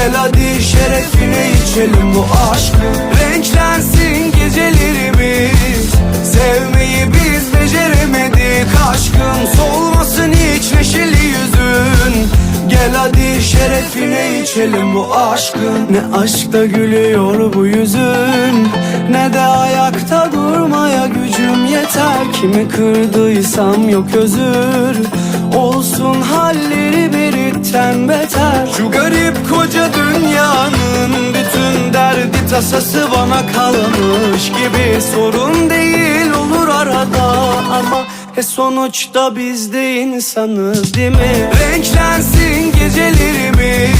Gel hadi şerefine içelim bu aşkı Renklensin gecelerimiz. Sevmeyi biz beceremedik aşkım Solmasın hiç neşeli yüzün. Gel hadi şerefine içelim bu aşkın. Ne aşkta gülüyor bu yüzün. Ne de ayakta durmaya gücüm yeter. Kimi kırdıysam yok özür. Olsun halleri biritten beter. Şu garip koca dünyanın bütün derdi tasası bana kalmış gibi Sorun değil olur arada ama e sonuçta biz de insanız değil mi? Renklensin gecelerimiz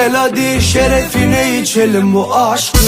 Gel hadi şerefine içelim bu aşkın